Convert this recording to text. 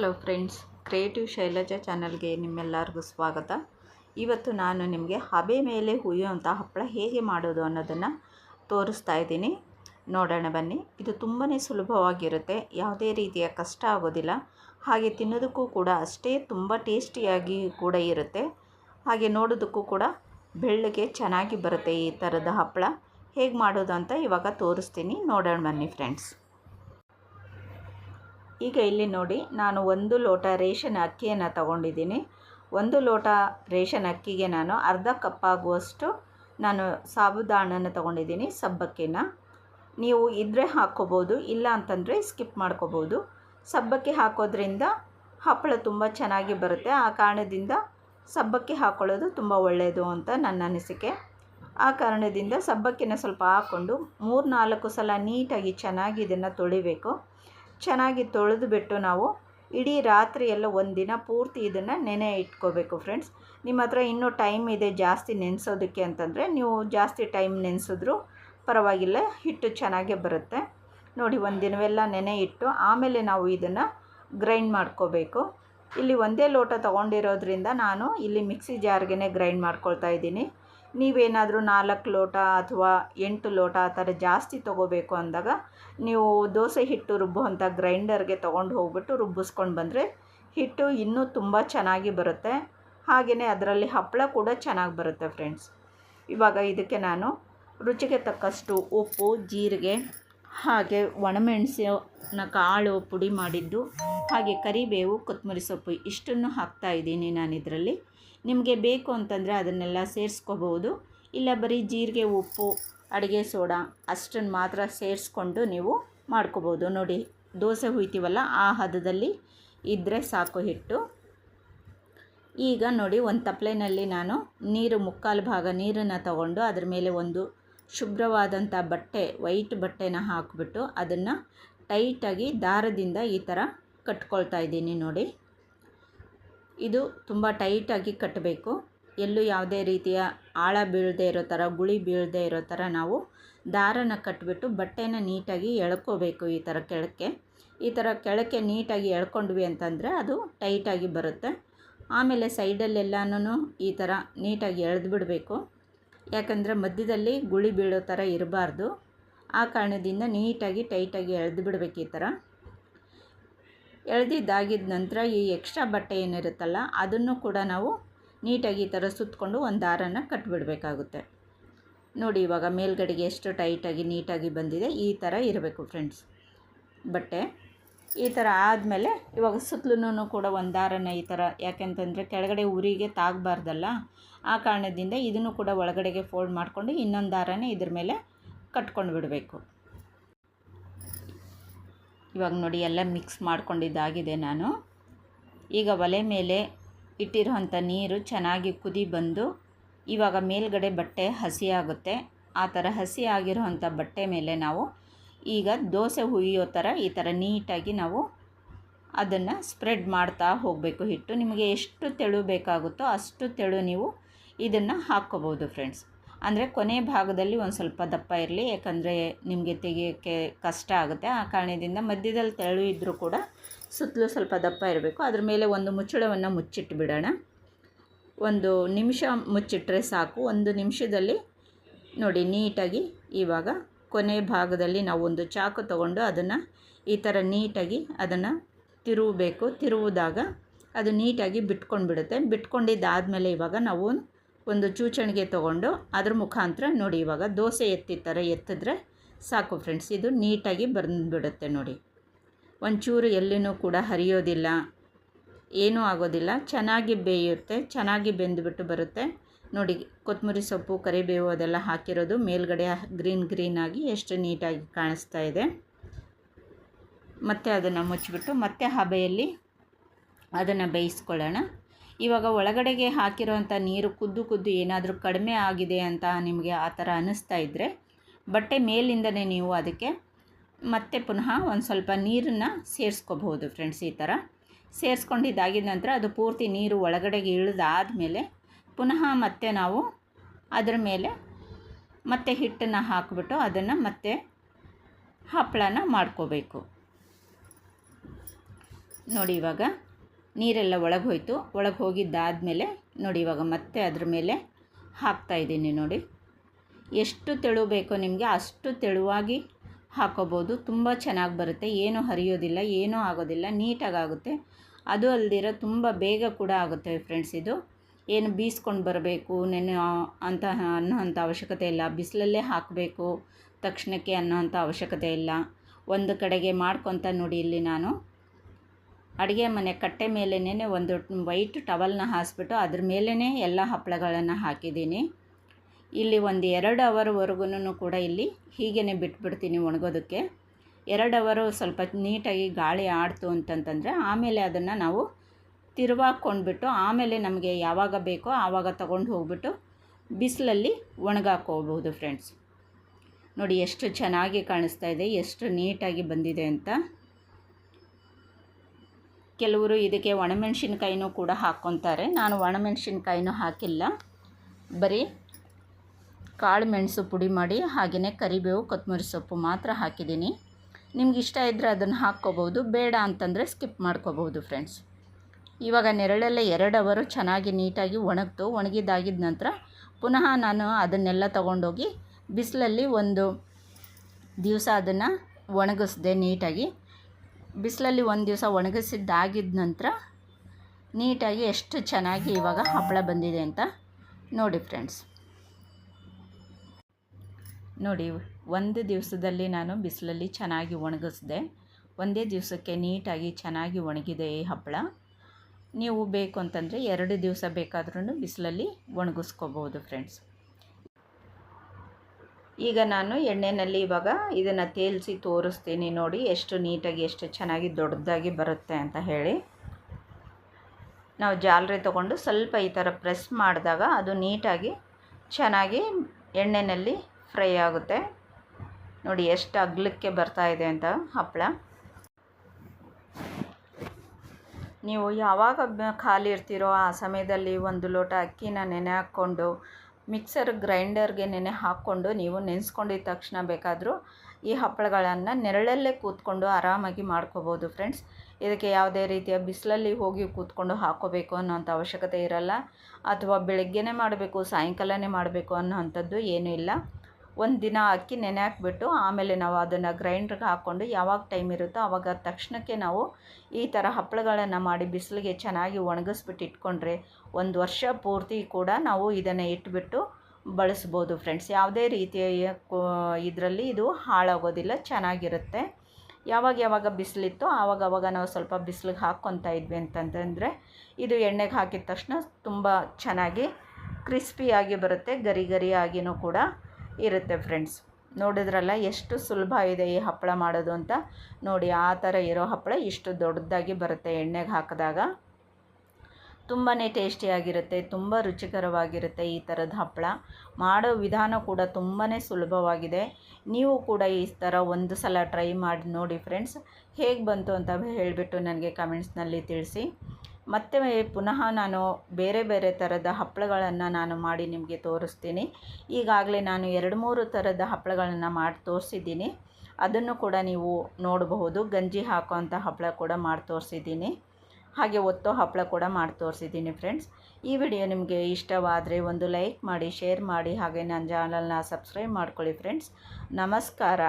Hello friends creative Shailaja ಚಾನಲ್ಗೆ ನಿಮ್ಮೆಲ್ಲರಿಗೂ ಸ್ವಾಗತ. ಇವತ್ತು ನಾನು ನಿಮಗೆ ಹಬೆ ಮೇಲೆ ಹುಯ್ಯುವಂಥ ಹಪ್ಪಳ ಹೇಗೆ ಮಾಡೋದು ಅನ್ನೋದನ್ನು ತೋರಿಸ್ತಾ ಇದ್ದೀನಿ. ನೋಡೋಣ ಬನ್ನಿ. ಇದು ತುಂಬಾ ಸುಲಭವಾಗಿರುತ್ತೆ. ಯಾವುದೇ ರೀತಿಯ ಕಷ್ಟ ಆಗೋದಿಲ್ಲ. ಹಾಗೆ ತಿನ್ನೋದಕ್ಕೂ ಕೂಡ ಅಷ್ಟೇ ತುಂಬ ಟೇಸ್ಟಿಯಾಗಿ ಕೂಡ ಇರುತ್ತೆ. ಹಾಗೆ ನೋಡೋದಕ್ಕೂ ಕೂಡ ಬೆಳ್ಳಗೆ ಚೆನ್ನಾಗಿ ಬರುತ್ತೆ ಈ ಥರದ ಹಪ್ಪಳ. ಹೇಗೆ ಮಾಡೋದು ಅಂತ ಇವಾಗ ತೋರಿಸ್ತೀನಿ. ನೋಡೋಣ ಬನ್ನಿ ಫ್ರೆಂಡ್ಸ್ ಈಗ ಇಲ್ಲಿ ನೋಡಿ, ನಾನು ಒಂದು ಲೋಟ ರೇಷನ್ ಅಕ್ಕಿಯನ್ನು ತಗೊಂಡಿದ್ದೀನಿ. ಒಂದು ಲೋಟ ರೇಷನ್ ಅಕ್ಕಿಗೆ ನಾನು ಅರ್ಧ ಕಪ್ ಆಗುವಷ್ಟು ನಾನು ಸಾಬುದಾಣನ ತಗೊಂಡಿದ್ದೀನಿ ಸಬ್ಬಕ್ಕಿನ. ನೀವು ಇದ್ರೆ ಹಾಕ್ಕೋಬೋದು, ಇಲ್ಲ ಅಂತಂದರೆ ಸ್ಕಿಪ್ ಮಾಡ್ಕೋಬೋದು. ಸಬ್ಬಕ್ಕಿ ಹಾಕೋದ್ರಿಂದ ಹಪ್ಪಳ ತುಂಬ ಚೆನ್ನಾಗಿ ಬರುತ್ತೆ. ಆ ಕಾರಣದಿಂದ ಸಬ್ಬಕ್ಕಿ ಹಾಕ್ಕೊಳ್ಳೋದು ತುಂಬ ಒಳ್ಳೆಯದು ಅಂತ ನನ್ನ ಅನಿಸಿಕೆ. ಆ ಕಾರಣದಿಂದ ಸಬ್ಬಕ್ಕಿನ ಸ್ವಲ್ಪ ಹಾಕ್ಕೊಂಡು ಮೂರು ನಾಲ್ಕು ಸಲ ನೀಟಾಗಿ ಚೆನ್ನಾಗಿ ಇದನ್ನು ತೊಳಿಬೇಕು. ಚೆನ್ನಾಗಿ ತೊಳೆದು ಬಿಟ್ಟು ನಾವು ಇಡೀ ರಾತ್ರಿ ಎಲ್ಲ ಒಂದಿನ ಪೂರ್ತಿ ಇದನ್ನು ನೆನೆ ಇಟ್ಕೋಬೇಕು ಫ್ರೆಂಡ್ಸ್ ನಿಮ್ಮ ಹತ್ರ ಇನ್ನೂ ಟೈಮ್ ಇದೆ ಜಾಸ್ತಿ ನೆನೆಸೋದಕ್ಕೆ ಅಂತಂದರೆ ನೀವು ಜಾಸ್ತಿ ಟೈಮ್ ನೆನೆಸಿದ್ರು ಪರವಾಗಿಲ್ಲ, ಹಿಟ್ಟು ಚೆನ್ನಾಗೇ ಬರುತ್ತೆ. ನೋಡಿ, ಒಂದು ದಿನವೆಲ್ಲ ನೆನೆ ಇಟ್ಟು ಆಮೇಲೆ ನಾವು ಇದನ್ನು ಗ್ರೈಂಡ್ ಮಾಡ್ಕೋಬೇಕು. ಇಲ್ಲಿ ಒಂದೇ ಲೋಟ ತೊಗೊಂಡಿರೋದ್ರಿಂದ ನಾನು ಇಲ್ಲಿ ಮಿಕ್ಸಿ ಜಾರ್ಗೆ ಗ್ರೈಂಡ್ ಮಾಡ್ಕೊಳ್ತಾ ಇದ್ದೀನಿ. ನೀವೇನಾದರೂ ನಾಲ್ಕು ಲೋಟ ಅಥವಾ ಎಂಟು ಲೋಟ ಆ ಥರ ಜಾಸ್ತಿ ತೊಗೋಬೇಕು ಅಂದಾಗ ನೀವು ದೋಸೆ ಹಿಟ್ಟು ರುಬ್ಬುವಂಥ ಗ್ರೈಂಡರ್ಗೆ ತೊಗೊಂಡು ಹೋಗ್ಬಿಟ್ಟು ರುಬ್ಬಿಸ್ಕೊಂಡು ಬಂದರೆ ಹಿಟ್ಟು ಇನ್ನೂ ತುಂಬ ಚೆನ್ನಾಗಿ ಬರುತ್ತೆ. ಹಾಗೆಯೇ ಅದರಲ್ಲಿ ಹಪ್ಪಳ ಕೂಡ ಚೆನ್ನಾಗಿ ಬರುತ್ತೆ ಫ್ರೆಂಡ್ಸ್. ಇವಾಗ ಇದಕ್ಕೆ ನಾನು ರುಚಿಗೆ ತಕ್ಕಷ್ಟು ಉಪ್ಪು, ಜೀರಿಗೆ, ಹಾಗೆ ಒಣಮೆಣಸಿನ ಕಾಳು ಪುಡಿ ಮಾಡಿದ್ದು, ಹಾಗೆ ಕರಿಬೇವು, ಕೊತ್ತಂಬರಿ ಸೊಪ್ಪು ಇಷ್ಟನ್ನು ಹಾಕ್ತಾ ಇದ್ದೀನಿ ನಾನು ಇದರಲ್ಲಿ ನಿಮಗೆ ಬೇಕು ಅಂತಂದರೆ ಅದನ್ನೆಲ್ಲ ಸೇರಿಸ್ಕೋಬೋದು. ಇಲ್ಲ ಬರೀ ಜೀರಿಗೆ, ಉಪ್ಪು, ಅಡುಗೆ ಸೋಡಾ ಅಷ್ಟನ್ನು ಮಾತ್ರ ಸೇರಿಸ್ಕೊಂಡು ನೀವು ಮಾಡ್ಕೋಬೋದು. ನೋಡಿ, ದೋಸೆ ಹುಯ್ತೀವಲ್ಲ ಆ ಹದದಲ್ಲಿ ಇದ್ದರೆ ಸಾಕು ಹಿಟ್ಟು. ಈಗ ನೋಡಿ, ಒಂದು ತಪ್ಪಲೆನಲ್ಲಿ ನಾನು ನೀರು ಮುಕ್ಕಾಲು ಭಾಗ ನೀರನ್ನು ತಗೊಂಡು ಅದರ ಮೇಲೆ ಒಂದು ಶುಭ್ರವಾದಂಥ ಬಟ್ಟೆ, ವೈಟ್ ಬಟ್ಟೆನ ಹಾಕಿಬಿಟ್ಟು ಅದನ್ನು ಟೈಟಾಗಿ ದಾರದಿಂದ ಈ ಥರ ಕಟ್ಕೊಳ್ತಾ ಇದ್ದೀನಿ ನೋಡಿ. ಇದು ತುಂಬ ಟೈಟಾಗಿ ಕಟ್ಟಬೇಕು ಎಲ್ಲೂ ಯಾವುದೇ ರೀತಿಯ ಆಳ ಬೀಳದೆ ಇರೋ ಥರ, ಗುಳಿ ಬೀಳದೆ ಇರೋ ಥರ ನಾವು ದಾರನ ಕಟ್ಟಿಬಿಟ್ಟು ಬಟ್ಟೆನ ನೀಟಾಗಿ ಎಳ್ಕೋಬೇಕು ಈ ಥರ ಕೆಳಕ್ಕೆ. ಈ ಥರ ಕೆಳಕ್ಕೆ ನೀಟಾಗಿ ಎಳ್ಕೊಂಡ್ವಿ ಅಂತಂದರೆ ಅದು ಟೈಟಾಗಿ ಬರುತ್ತೆ. ಆಮೇಲೆ ಸೈಡಲ್ಲೆಲ್ಲನೂ ಈ ಥರ ನೀಟಾಗಿ ಎಳೆದು ಬಿಡಬೇಕು ಯಾಕಂದರೆ ಮಧ್ಯದಲ್ಲಿ ಗುಳಿ ಬೀಳೋ ಥರ ಇರಬಾರ್ದು. ಆ ಕಾರಣದಿಂದ ನೀಟಾಗಿ ಟೈಟಾಗಿ ಎಳೆದು ಬಿಡಬೇಕು ಈ ಥರ. ಎಳೆದಿದ್ದಾಗಿದ ನಂತರ ಈ ಎಕ್ಸ್ಟ್ರಾ ಬಟ್ಟೆ ಏನಿರುತ್ತಲ್ಲ, ಅದನ್ನು ಕೂಡ ನಾವು ನೀಟಾಗಿ ಈ ಥರ ಸುತ್ತಕೊಂಡು ಒಂದು ದಾರನ ಕಟ್ಟಿಬಿಡಬೇಕಾಗುತ್ತೆ ನೋಡಿ, ಇವಾಗ ಮೇಲ್ಗಡೆಗೆ ಎಷ್ಟು ಟೈಟಾಗಿ ನೀಟಾಗಿ ಬಂದಿದೆ, ಈ ಥರ ಇರಬೇಕು ಫ್ರೆಂಡ್ಸ್. ಬಟ್ಟೆ ಈ ಥರ ಆದಮೇಲೆ ಇವಾಗ ಸುತ್ತಲೂ ಕೂಡ ಒಂದು ದಾರನ ಈ ಥರ ಯಾಕೆಂತಂದರೆ ಕೆಳಗಡೆ ಉರಿಗೆ ತಾಗಬಾರ್ದಲ್ಲ, ಆ ಕಾರಣದಿಂದ ಇದನ್ನು ಕೂಡ ಒಳಗಡೆಗೆ ಫೋಲ್ಡ್ ಮಾಡಿಕೊಂಡು ಇನ್ನೊಂದು ದಾರನೇ ಇದ್ರ ಮೇಲೆ ಕಟ್ಕೊಂಡು ಬಿಡಬೇಕು ಇವಾಗ ನೋಡಿ ಎಲ್ಲ ಮಿಕ್ಸ್ ಮಾಡ್ಕೊಂಡಿದ್ದಾಗಿದೆ ನಾನು. ಈಗ ಒಲೆ ಮೇಲೆ ಇಟ್ಟಿರುವಂಥ ನೀರು ಚೆನ್ನಾಗಿ ಕುದಿ ಬಂದು ಇವಾಗ ಮೇಲ್ಗಡೆ ಬಟ್ಟೆ ಹಸಿ ಆಗುತ್ತೆ. ಆ ಥರ ಹಸಿ ಆಗಿರೋವಂಥ ಬಟ್ಟೆ ಮೇಲೆ ನಾವು ಈಗ ದೋಸೆ ಹುಯ್ಯೋ ಥರ ಈ ಥರ ನೀಟಾಗಿ ನಾವು ಅದನ್ನು ಸ್ಪ್ರೆಡ್ ಮಾಡ್ತಾ ಹೋಗಬೇಕು. ಹಿಟ್ಟು ನಿಮಗೆ ಎಷ್ಟು ತೆಳು ಬೇಕಾಗುತ್ತೋ ಅಷ್ಟು ತೆಳು ನೀವು ಇದನ್ನು ಹಾಕ್ಕೋಬೋದು ಫ್ರೆಂಡ್ಸ್. ಅಂದರೆ ಕೊನೆ ಭಾಗದಲ್ಲಿ ಒಂದು ಸ್ವಲ್ಪ ದಪ್ಪ ಇರಲಿ, ಯಾಕಂದರೆ ನಿಮಗೆ ತೆಗೆಯೋಕ್ಕೆ ಕಷ್ಟ ಆಗುತ್ತೆ. ಆ ಕಾರಣದಿಂದ ಮಧ್ಯದಲ್ಲಿ ತೆಳು ಇದ್ದರೂ ಕೂಡ ಸುತ್ತಲೂ ಸ್ವಲ್ಪ ದಪ್ಪ ಇರಬೇಕು. ಅದ್ರ ಮೇಲೆ ಒಂದು ಮುಚ್ಚಳವನ್ನು ಮುಚ್ಚಿಟ್ಬಿಡೋಣ ಒಂದು ನಿಮಿಷ ಮುಚ್ಚಿಟ್ರೆ ಸಾಕು. ಒಂದು ನಿಮಿಷದಲ್ಲಿ ನೋಡಿ, ನೀಟಾಗಿ ಇವಾಗ ಕೊನೆ ಭಾಗದಲ್ಲಿ ನಾವು ಒಂದು ಚಾಕು ತಗೊಂಡು ಅದನ್ನು ಈ ಥರ ನೀಟಾಗಿ ಅದನ್ನು ತಿರುವಬೇಕು. ತಿರುವಿದಾಗ ಅದು ನೀಟಾಗಿ ಬಿಟ್ಕೊಂಡು ಬಿಡುತ್ತೆ ಬಿಟ್ಕೊಂಡಿದ್ದಾದಮೇಲೆ ಇವಾಗ ನಾವು ಒಂದು ಚೂಚಣಿಗೆ ತೊಗೊಂಡು ಅದ್ರ ಮುಖಾಂತರ ನೋಡಿ, ಇವಾಗ ದೋಸೆ ಎತ್ತಿ ಥರ ಎತ್ತಿದ್ರೆ ಸಾಕು ಫ್ರೆಂಡ್ಸ್ ಇದು ನೀಟಾಗಿ ಬಂದುಬಿಡುತ್ತೆ ನೋಡಿ. ಒಂಚೂರು ಎಲ್ಲಿನೂ ಕೂಡ ಹರಿಯೋದಿಲ್ಲ, ಏನೂ ಆಗೋದಿಲ್ಲ. ಚೆನ್ನಾಗಿ ಬೇಯುತ್ತೆ, ಚೆನ್ನಾಗಿ ಬೆಂದುಬಿಟ್ಟು ಬರುತ್ತೆ. ನೋಡಿ ಕೊತ್ತಂಬರಿ ಸೊಪ್ಪು, ಕರಿಬೇವು ಅದೆಲ್ಲ ಹಾಕಿರೋದು ಮೇಲ್ಗಡೆ ಗ್ರೀನ್ ಗ್ರೀನಾಗಿ ಎಷ್ಟು ನೀಟಾಗಿ ಕಾಣಿಸ್ತಾ ಇದೆ. ಮತ್ತು ಅದನ್ನು ಮುಚ್ಚಿಬಿಟ್ಟು ಮತ್ತೆ ಹಬೆಯಲ್ಲಿ ಅದನ್ನು ಬೇಯಿಸ್ಕೊಳ್ಳೋಣ. ಇವಾಗ ಒಳಗಡೆಗೆ ಹಾಕಿರೋಂಥ ನೀರು ಕುದ್ದು ಕುದ್ದು ಏನಾದರೂ ಕಡಿಮೆ ಆಗಿದೆ ಅಂತ ನಿಮಗೆ ಆ ಥರ ಅನ್ನಿಸ್ತಾ ಇದ್ದರೆ ಬಟ್ಟೆ ಮೇಲಿಂದನೇ ನೀವು ಅದಕ್ಕೆ ಮತ್ತೆ ಪುನಃ ಒಂದು ಸ್ವಲ್ಪ ನೀರನ್ನು ಸೇರಿಸ್ಕೋಬಹುದು ಫ್ರೆಂಡ್ಸ್ ಈ ಥರ. ಸೇರಿಸ್ಕೊಂಡಿದ್ದಾಗಿದ ನಂತರ ಅದು ಪೂರ್ತಿ ನೀರು ಒಳಗಡೆಗೆ ಇಳಿದಾದಮೇಲೆ ಪುನಃ ಮತ್ತೆ ನಾವು ಅದರ ಮೇಲೆ ಮತ್ತೆ ಹಿಟ್ಟನ್ನು ಹಾಕಿಬಿಟ್ಟು ಅದನ್ನು ಮತ್ತೆ ಹಪ್ಪಳನ ಮಾಡ್ಕೋಬೇಕು. ನೋಡಿ ಇವಾಗ ನೀರೆಲ್ಲ ಒಳಗೆ ಹೋಯಿತು ಒಳಗೆ ಹೋಗಿದ್ದಾದಮೇಲೆ ನೋಡಿ ಇವಾಗ ಮತ್ತೆ ಅದ್ರ ಮೇಲೆ ಹಾಕ್ತಾಯಿದ್ದೀನಿ ನೋಡಿ. ಎಷ್ಟು ತೆಳು ಬೇಕೋ ನಿಮಗೆ ಅಷ್ಟು ತೆಳುವಾಗಿ ಹಾಕೋಬೋದು. ತುಂಬ ಚೆನ್ನಾಗಿ ಬರುತ್ತೆ. ಏನೂ ಹರಿಯೋದಿಲ್ಲ, ಏನೂ ಆಗೋದಿಲ್ಲ ನೀಟಾಗಿ ಆಗುತ್ತೆ ಅದು ಅಲ್ದಿರೋ ತುಂಬ ಬೇಗ ಕೂಡ ಆಗುತ್ತೆ ಫ್ರೆಂಡ್ಸ್ ಇದು. ಏನು ಬೀಸ್ಕೊಂಡು ಬರಬೇಕು, ನೆನೆ ಅಂತ ಅನ್ನೋ ಅಂಥ ಅವಶ್ಯಕತೆ ಇಲ್ಲ. ಬಿಸಿಲಲ್ಲೇ ಹಾಕಬೇಕು, ತಕ್ಷಣಕ್ಕೆ ಅನ್ನೋವಂಥ ಅವಶ್ಯಕತೆ ಇಲ್ಲ. ಒಂದು ಕಡೆಗೆ ಮಾಡ್ಕೊತ ನೋಡಿ ಇಲ್ಲಿ ನಾನು. ಅಡುಗೆ ಮನೆ ಕಟ್ಟೆ ಮೇಲೇನೇ ಒಂದು ವೈಟ್ ಟವಲ್ನ ಹಾಸ್ಬಿಟ್ಟು ಅದ್ರ ಮೇಲೇ ಎಲ್ಲ ಹಪ್ಪಳಗಳನ್ನು ಹಾಕಿದ್ದೀನಿ. ಇಲ್ಲಿ ಒಂದು ಎರಡು ಅವರ್ವರೆಗೂ ಕೂಡ ಇಲ್ಲಿ ಹೀಗೇ ಬಿಟ್ಬಿಡ್ತೀನಿ ಒಣಗೋದಕ್ಕೆ. ಎರಡು ಅವರು ಸ್ವಲ್ಪ ನೀಟಾಗಿ ಗಾಳಿ ಆಡ್ತು ಅಂತಂತಂದರೆ ಆಮೇಲೆ ಅದನ್ನು ನಾವು ತಿರುವಾಕೊಂಡ್ಬಿಟ್ಟು ಆಮೇಲೆ ನಮಗೆ ಯಾವಾಗ ಬೇಕೋ ಆವಾಗ ತಗೊಂಡು ಹೋಗ್ಬಿಟ್ಟು ಬಿಸಿಲಲ್ಲಿ ಒಣಗಾಕೋಬಹುದು ಫ್ರೆಂಡ್ಸ್. ನೋಡಿ ಎಷ್ಟು ಚೆನ್ನಾಗಿ ಕಾಣಿಸ್ತಾ ಇದೆ, ಎಷ್ಟು ನೀಟಾಗಿ ಬಂದಿದೆ ಅಂತ. ಕೆಲವರು ಇದಕ್ಕೆ ಒಣಮೆಣ್ಸಿನ್ಕಾಯಿನೂ ಕೂಡ ಹಾಕ್ಕೊತಾರೆ. ನಾನು ಒಣಮೆಣ್ಸಿನ್ಕಾಯಿನೂ ಹಾಕಿಲ್ಲ. ಬರೀ ಕಾಳು ಮೆಣಸು ಪುಡಿ ಮಾಡಿ ಹಾಗೆಯೇ ಕರಿಬೇವು, ಕೊತ್ತಂಬರಿ ಸೊಪ್ಪು ಮಾತ್ರ ಹಾಕಿದ್ದೀನಿ. ನಿಮ್ಗೆ ಇಷ್ಟ ಇದ್ದರೆ ಅದನ್ನು ಹಾಕ್ಕೋಬೋದು, ಬೇಡ ಅಂತಂದರೆ ಸ್ಕಿಪ್ ಮಾಡ್ಕೋಬೋದು ಫ್ರೆಂಡ್ಸ್. ಇವಾಗ ನೆರಳೆಲ್ಲ ಎರಡು ಅವರು ಚೆನ್ನಾಗಿ ನೀಟಾಗಿ ಒಣಗ್ತು ಒಣಗಿದ್ದಾಗಿದ್ದ ನಂತರ ಪುನಃ ನಾನು ಅದನ್ನೆಲ್ಲ ತಗೊಂಡೋಗಿ ಬಿಸಿಲಲ್ಲಿ ಒಂದು ದಿವಸ ಅದನ್ನು ಒಣಗಿಸ್ದೆ ನೀಟಾಗಿ. ಬಿಸಿಲಲ್ಲಿ ಒಂದು ದಿವಸ ಒಣಗಿಸಿದ್ದಾಗಿದ್ದ ನಂತರ ನೀಟಾಗಿ ಎಷ್ಟು ಚೆನ್ನಾಗಿ ಇವಾಗ ಹಪ್ಪಳ ಬಂದಿದೆ ಅಂತ ನೋಡಿ ಫ್ರೆಂಡ್ಸ್ ನೋಡಿ, ಒಂದು ದಿವಸದಲ್ಲಿ ನಾನು ಬಿಸಿಲಲ್ಲಿ ಚೆನ್ನಾಗಿ ಒಣಗಿಸ್ದೆ. ಒಂದೇ ದಿವಸಕ್ಕೆ ನೀಟಾಗಿ ಚೆನ್ನಾಗಿ ಒಣಗಿದೆ ಈ ಹಪ್ಪಳ. ನೀವು ಬೇಕು ಅಂತಂದರೆ ಎರಡು ದಿವಸ ಬೇಕಾದ್ರೂ ಬಿಸಿಲಲ್ಲಿ ಒಣಗಿಸ್ಕೋಬೋದು ಫ್ರೆಂಡ್ಸ್ ಈಗ ನಾನು ಎಣ್ಣೆಯಲ್ಲಿ ಇವಾಗ ಇದನ್ನು ತೇಲಿಸಿ ತೋರಿಸ್ತೀನಿ ನೋಡಿ, ಎಷ್ಟು ನೀಟಾಗಿ ಎಷ್ಟು ಚೆನ್ನಾಗಿ ದೊಡ್ಡದಾಗಿ ಬರುತ್ತೆ ಅಂತ ಹೇಳಿ. ನಾವು ಜಾಲರಿ ತೊಗೊಂಡು ಸ್ವಲ್ಪ ಈ ಥರ ಪ್ರೆಸ್ ಮಾಡಿದಾಗ ಅದು ನೀಟಾಗಿ ಚೆನ್ನಾಗಿ ಎಣ್ಣೆಯಲ್ಲಿ ಫ್ರೈ ಆಗುತ್ತೆ. ನೋಡಿ, ಎಷ್ಟು ಅಗ್ಲಕ್ಕೆ ಬರ್ತಾ ಇದೆ ಅಂತ ಹಪ್ಪಳ. ನೀವು ಯಾವಾಗ ಖಾಲಿ ಇರ್ತೀರೋ ಆ ಸಮಯದಲ್ಲಿ ಒಂದು ಲೋಟ ಅಕ್ಕಿನ ನೆನೆ ಹಾಕ್ಕೊಂಡು ಮಿಕ್ಸರ್ ಗ್ರೈಂಡರ್ಗೆ ನೆನೆ ಹಾಕ್ಕೊಂಡು ನೀವು ನೆನೆಸ್ಕೊಂಡಿದ್ದ ತಕ್ಷಣ ಬೇಕಾದರೂ ಈ ಹಪ್ಪಳಗಳನ್ನು ನೆರಳಲ್ಲೇ ಕೂತ್ಕೊಂಡು ಆರಾಮಾಗಿ ಮಾಡ್ಕೋಬೋದು ಫ್ರೆಂಡ್ಸ್. ಇದಕ್ಕೆ ಯಾವುದೇ ರೀತಿಯ ಬಿಸಿಲಲ್ಲಿ ಹೋಗಿ ಕೂತ್ಕೊಂಡು ಹಾಕೋಬೇಕು ಅನ್ನೋಂಥ ಅವಶ್ಯಕತೆ ಇರಲ್ಲ. ಅಥವಾ ಬೆಳಗ್ಗೆನೇ ಮಾಡಬೇಕು, ಸಾಯಂಕಾಲನೇ ಮಾಡಬೇಕು ಅನ್ನೋವಂಥದ್ದು ಏನೂ ಇಲ್ಲ. ಒಂದು ದಿನ ಅಕ್ಕಿ ನೆನೆ ಹಾಕ್ಬಿಟ್ಟು ಆಮೇಲೆ ನಾವು ಅದನ್ನು ಗ್ರೈಂಡ್ರಿಗೆ ಹಾಕ್ಕೊಂಡು ಯಾವಾಗ ಟೈಮ್ ಇರುತ್ತೋ ಆವಾಗ ತಕ್ಷಣಕ್ಕೆ ನಾವು ಈ ಥರ ಹಪ್ಪಳಗಳನ್ನು ಮಾಡಿ ಬಿಸಿಲಿಗೆ ಚೆನ್ನಾಗಿ ಒಣಗಿಸ್ಬಿಟ್ಟು ಇಟ್ಕೊಂಡ್ರೆ ಒಂದು ವರ್ಷ ಪೂರ್ತಿ ಕೂಡ ನಾವು ಇದನ್ನು ಇಟ್ಬಿಟ್ಟು ಬಳಸ್ಬೋದು ಫ್ರೆಂಡ್ಸ್. ಯಾವುದೇ ರೀತಿಯ ಇದರಲ್ಲಿ ಇದು ಹಾಳಾಗೋದಿಲ್ಲ, ಚೆನ್ನಾಗಿರುತ್ತೆ. ಯಾವಾಗ ಯಾವಾಗ ಬಿಸಿಲಿತ್ತು ಆವಾಗ ಆವಾಗ ನಾವು ಸ್ವಲ್ಪ ಬಿಸಿಲಿಗೆ ಹಾಕ್ಕೊತಾ ಇದ್ವಿ ಅಂತಂತಂದರೆ ಇದು ಎಣ್ಣೆಗೆ ಹಾಕಿದ ತಕ್ಷಣ ತುಂಬ ಚೆನ್ನಾಗಿ ಕ್ರಿಸ್ಪಿಯಾಗಿ ಬರುತ್ತೆ, ಗರಿ ಗರಿಯಾಗಿಯೂ ಕೂಡ ಇರುತ್ತೆ ಫ್ರೆಂಡ್ಸ್. ನೋಡಿದ್ರಲ್ಲ ಎಷ್ಟು ಸುಲಭ ಇದೆ ಈ ಹಪ್ಪಳ ಮಾಡೋದು ಅಂತ? ನೋಡಿ, ಆ ಥರ ಇರೋ ಹಪ್ಪಳ ಇಷ್ಟು ದೊಡ್ಡದಾಗಿ ಬರುತ್ತೆ ಎಣ್ಣೆಗೆ ಹಾಕಿದಾಗ. ತುಂಬಾ ಟೇಸ್ಟಿಯಾಗಿರುತ್ತೆ, ತುಂಬ ರುಚಿಕರವಾಗಿರುತ್ತೆ ಈ ಥರದ ಹಪ್ಪಳ. ಮಾಡೋ ವಿಧಾನ ಕೂಡ ತುಂಬಾ ಸುಲಭವಾಗಿದೆ. ನೀವು ಕೂಡ ಈ ಥರ ಒಂದು ಸಲ ಟ್ರೈ ಮಾಡಿ ನೋಡಿ ಫ್ರೆಂಡ್ಸ್. ಹೇಗೆ ಬಂತು ಅಂತ ಹೇಳಿಬಿಟ್ಟು ನನಗೆ ಕಮೆಂಟ್ಸ್ನಲ್ಲಿ ತಿಳಿಸಿ. ಮತ್ತೆ ಪುನಃ ನಾನು ಬೇರೆ ಬೇರೆ ಥರದ ಹಪ್ಪಳಗಳನ್ನು ನಾನು ಮಾಡಿ ನಿಮಗೆ ತೋರಿಸ್ತೀನಿ. ಈಗಾಗಲೇ ನಾನು ಎರಡು ಮೂರು ಥರದ ಹಪ್ಪಳಗಳನ್ನು ಮಾಡಿ ತೋರಿಸಿದ್ದೀನಿ. ಅದನ್ನು ಕೂಡ ನೀವು ನೋಡಬಹುದು. ಗಂಜಿ ಹಾಕೋವಂಥ ಹಪ್ಪಳ ಕೂಡ ಮಾಡಿ ತೋರಿಸಿದ್ದೀನಿ. ಹಾಗೆ ಒತ್ತೋ ಹಪ್ಪಳ ಕೂಡ ಮಾಡಿ ತೋರಿಸಿದ್ದೀನಿ ಫ್ರೆಂಡ್ಸ್ ಈ ವಿಡಿಯೋ ನಿಮಗೆ ಇಷ್ಟವಾದರೆ ಒಂದು ಲೈಕ್ ಮಾಡಿ ಶೇರ್ ಮಾಡಿ, ಹಾಗೆ ನನ್ನ ಚಾನಲ್ನ ಸಬ್ಸ್ಕ್ರೈಬ್ ಮಾಡ್ಕೊಳ್ಳಿ ಫ್ರೆಂಡ್ಸ್ ನಮಸ್ಕಾರ.